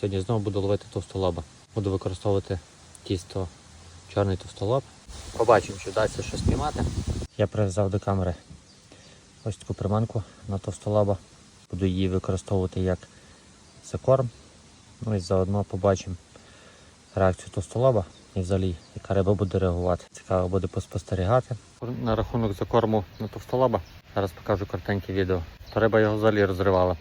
Сьогодні знову буду ловити товстолоба. Буду використовувати тісто чорний товстолоб. Побачимо, чи вдасться щось піймати. Я прив'язав до камери ось таку приманку на товстолоба. Буду її використовувати як закорм. Ну і заодно побачимо реакцію товстолоба і взагалі, яка риба буде реагувати. Цікаво буде поспостерігати. На рахунок закорму на товстолоба. Зараз покажу коротеньке відео. То риба його взагалі розривала.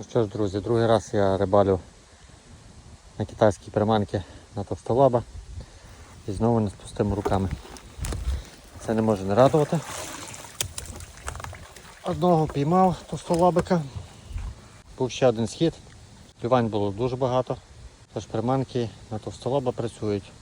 Ну що ж, друзі, другий раз я рибалю на китайській приманці на товстолоба і знову не з пустими руками. Це не може не радувати. Одного піймав товстолобика. Був ще один схід. Клювань було дуже багато. Тож приманки на товстолоба працюють.